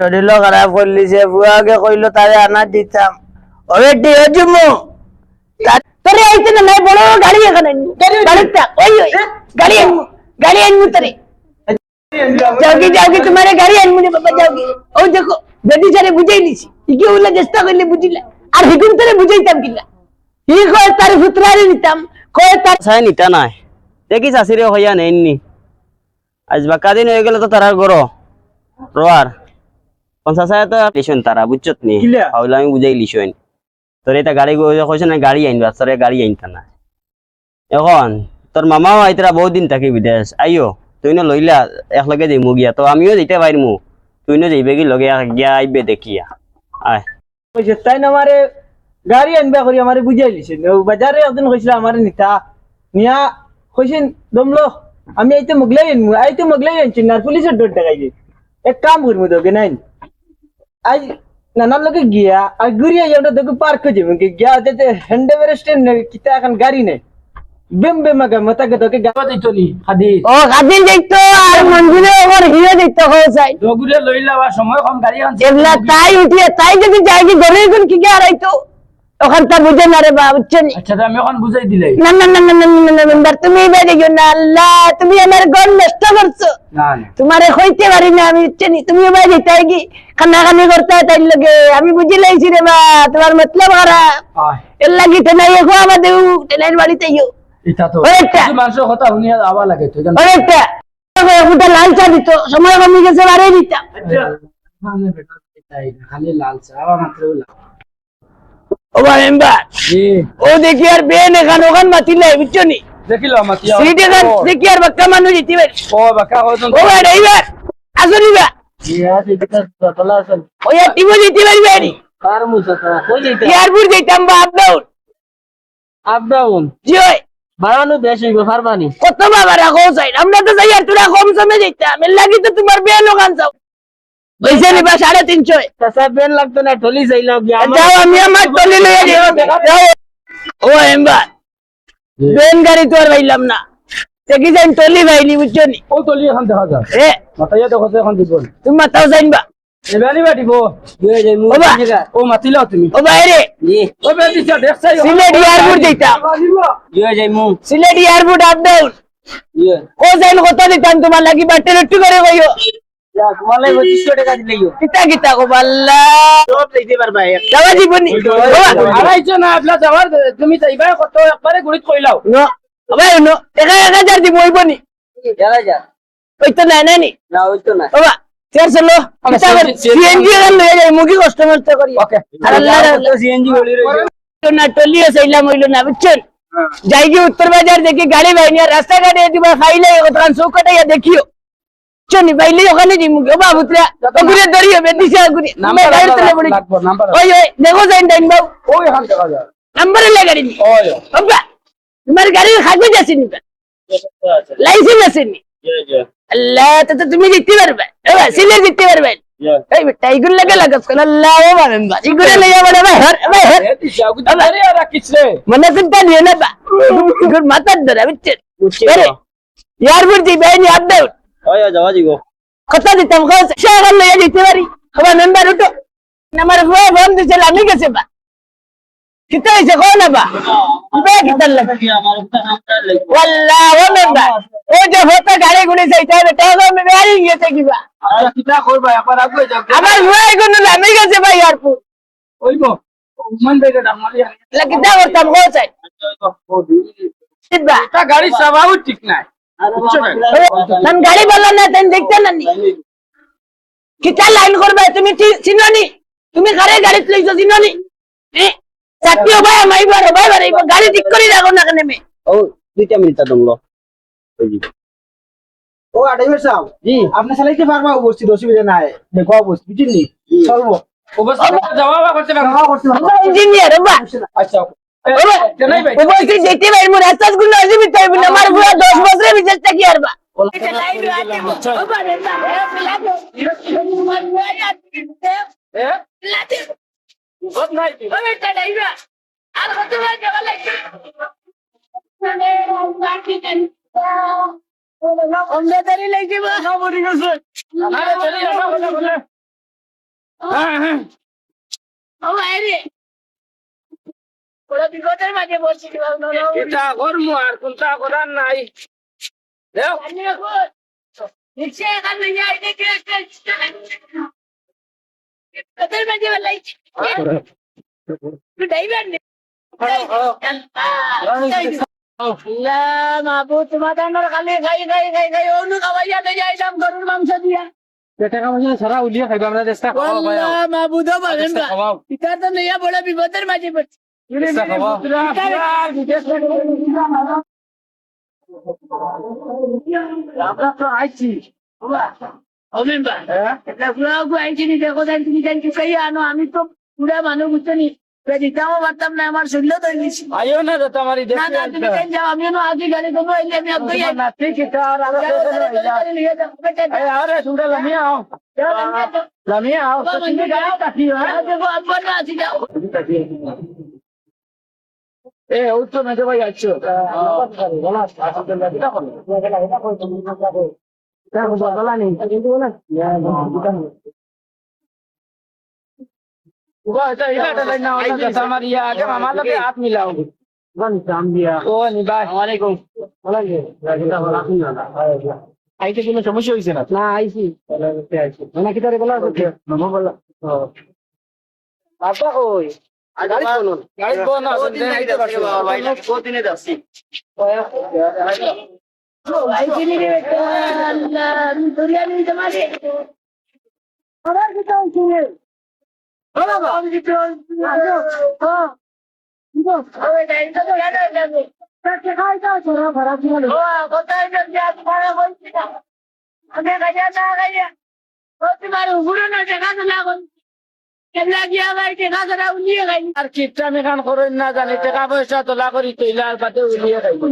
শরীর খারাপ করলিছে বুয়াকে কইলো তারে আনা দিতাম। ওরে টিও জুমু তোরে আইতে না নাই? বড় গাড়ি এখানে গাড়িটা ওই ওই। গাড়ি আনমু গাড়ি আনমু তোরে। যাওগি যাওগি তোমারে গাড়ি আনমু রে বাবা যাওগি দেখো যদি সারে বুঝাই নিছি। ইকে উলা চেষ্টা করলে বুঝিলা। আর হিগুন তোরে বুঝাইতাম কিলা ই কয় তার ফুতরারে নিতাম কয় তার সাই নিতা নাই। দেখি চাষিরে হইয়া নেননি আজ বাকা দিন হয়ে গেলে তো তারা গরো রোয়ার। পঞ্চাশ হাজার তো লিশন তারা বুঝছত নি? হইলে আমি বুঝাই লিশন তোর এটা গাড়ি কইছে না গাড়ি আইনবা তোর গাড়ি আইনতা না এখন তোর মামাও আইতরা বহুত দিন থাকি বিদেশ। আইও তুই না লইলা একলগে যাইমু গিয়া তো আমিও যেতে পারিমু তুই না যাইবে কি লগে গিয়া আইবে দেখিয়া। আয় কইছে তাই না আমারে গাড়ি আনবা করি আমারে বুঝাই লিছে বাজারে একদিন কইছিল আমারে নিতা। নিয়া কইছেন দমলো আমি আইতে মগলাই আনমু। আইতে মগলাই আনছি না পুলিশের ডর দেখাই এক কাম করব তোকে নাই আজ নানার লগে গিয়া আর ঘুরিয়া যাওটা দেখো পার্ক করে যাব গিয়া যেতে হ্যান্ডে স্ট্যান্ড কিতা এখন গাড়ি নেই বেম বেম আগে মাতাকে তোকে গাওয়া দিত নি হাদিস? ও কাদিন দেখতো আর মঞ্জুরে ওর হিরো দেখতো হয়ে যায়। দগুরে লইলা বা সময় কম গাড়ি আনছে এগুলা তাই উঠিয়ে তাই যদি যাই কি গরে কোন কি কে হারাইতো? ওখান তার বুঝে না রে বা বুঝছেন আচ্ছা আমি এখন বুঝাই দিলে না না না না না না তুমি দেখো না আল্লাহ তুমি আমার ঘর নষ্ট করছ তোমারে হইতে পারি না আমি চিনি তুমি এবার যেতে কি খানি করতে হয় তাই লগে আমি বুঝি লাইছি রে বা তোমার মতলব খারাপ এর লাগি টেনাই খো আমাদের টেনাইয়ের বাড়িতে ইউ এটা তো মানুষের কথা শুনিয়া আবা লাগে তো অনেকটা লাল চা দিত সময় কমে গেছে বাড়ি দিতাম খালি লাল চা আবার মাত্র ও মেম্বার ও দেখি আর বেন এখান ওখান মাতিলে বুঝছ নি? দেখিলো আমার সিট এখান দেখি আর বাক্কা মানুষ ও বাকা হয়তো ও ভাই ড্রাইভার আসো নিবা জিতি পারবে কার কই যাইতে? যাইতাম বা আপ ডাউন আপ ডাউন জি ওই। বাড়ানো বেশ হইব পারবানি কত বাবা রাখো চাই আমরা তো যাই আর তোরা কম সময় যাইতাম এর লাগি তো তোমার বেন ওখান যাও। পয়সা নিবা সাড়ে তিনশো। কাঁচা বেন লাগতো না গিয়া যাও আমি আমার টলি লইয়া যাই যাও। ও এম্বার বেন গাড়ি তো আর পাইলাম না। দেখি যাই টলি পাইলি বুঝছ নি? ও টলি এখন দেখা যায় এ মাথায় দেখো এখন দিব তুমি মাথাও যাইবা এবারে বাটিব ও বা ও মাতিল তুমি। ও বাইরে। ও বেটিছা দেখছাই সিলেট এয়ারপোর্ট যাইতাম ইয়ে যাইমু সিলেট এয়ারপোর্ট আপ ডাউন ইয়ে ও যাইন কত দিতাম তোমার লাগি? বাটে রুটি করে কইও। ইয়া তোমালে 2500 টাকা দিলেইও কিতা কিতা কো বাল্লা সব লইতে পারবা যাওয়া জীবনী আড়াইশো না আপনার যাওয়ার তুমি চাইবা কত একবারে গুড়িত কইলাও নো ভাই নো দেখা এক হাজার দিব ওই বনি জানা যা ওই তো নাই নাই নি না ওই তো না বাবা চেয়ার চলো কিতা কর সিএনজি এর লয়ে যাই মুখি কাস্টমার তো করি ওকে আর আল্লাহ সিএনজি বলি রইছে না টলিও চাইলাম হইলো না বুঝছেন যাই গিয়ে উত্তর বাজার দেখি গাড়ি বাইনি আর রাস্তা ঘাটে দিবা খাইলে ওখান চৌকাটাইয়া দেখিও চনি বাইলে ওখানে দিমু ও বাবুতরা ওগুরে দড়িও বেদিছে গুরি নাম্বার গাড়ি চলে পড়ি ওই ওই দেখো যাই ডাইন বাবু। ওই হান দেখা যায় নাম্বারে লাগারি ওই বাবা তোমার গাড়ির কাগজ আছে নি লাইসেন্স আছে নি। আল্লাহ তো তুমি জিততে পারবে। এবার সিলে জিততে পারবে। এই বেটা এগুলো লাগে লাগাস কোন? আল্লাহ ও বাবা মেম্বার এগুলো লইয়া বড় ভাই হর ভাই হর। আরে আর কিছরে মনে চিন্তা নিয়ে না বা। এগুলো মাথার ধরে বুঝছেন আরে এয়ারপোর্ট দিবে নি আপ ডাউন ওই যাওয়া দিব কথা দিতাম খাওয়া শাহর লইয়া যেতে পারি। আমার মেম্বার উঠো। আমার ভয় ফোন দিছিল আমি গেছে বা। কিতা হয়েছে কো না বা। বে কিতা লাগে ওয়াল্লাহ ও মেম্বার ও যে হতো গাড়ি গুড়ি চাইতে হবে টাকা আমি গাড়ি গেছে কিবা কিটা করবা একবার আগে যাও আমার ভয় কোনো নামে গেছে ভাই এয়ারপোর্ট ওইব মন বেগে ডামালি লা কিতা করতাম কো চাই। কিবা তা গাড়ি চাবাও ঠিক নাই। নাম গাড়ি বলল না তেন দেখতে না নি লাইন করবে? তুমি চিননি? তুমি গাড়ি গাড়ি লইছো চিননি? এ চাকরিও ভাই আমি বারে ভাই বারে গাড়ি ঠিক করে রাখো না কেন মে? ও দুইটা মিনিট দমলো। ও ড্রাইভার সাহেব জি। আপনি চালাইতে পারবা অবস্থিত অসুবিধা নাই। দেখো অবস্থিত বুঝলি চলবো। অবস্থিত যাওয়া করতে পারবা করতে পারবা ইঞ্জিনিয়ার আচ্ছা উপস্থিত যেতে ভাই মোর আসাস গুণ আসবি তাই বলে আমার পুরো 10 বছরের বিশেষটা কি আর বা বহুত ওরা বিপদের মাঝে বলছি এটা করব আর কোনটা করার নাই। খাওয়াইয়া তো গরুর মাংস দিয়া। সারা উলিয়ে খাইবা আমরা চেষ্টা মাহবুব বলেন চেষ্টা তো নইয়া বড় বিপদের মাঝে পড়ছে। আমরা তো আইছি আমি তো পুরা মানুষ বুঝছনি দিতামও পারতাম না আমার শরীর তো আইও না তো তোমার যাও আমি না আগে গাড়ি দেবো এলে আমি আগে না ঠিক আর আরে আরে লামিয়া আও। লামিয়া আও তুমি গাও কাটি হ্যাঁ? দেখো আব্বা না আছি যাও। এ উত্তর না ভাই আছো না দেখো বলা। নেই। না। berlaku na. আইতে কোনো সমস্যা হয়েছে না? না আইছি মানে কি তারে বলা বলা। নি নি ওই। আমি গাজা না গাজা ও তোমার উগুড়ো না দেখা না কোন আর কিপটা মেখান করেন না জানি টাকা পয়সা তোলা করি তৈলার পাতে উলিয়ে খাইব।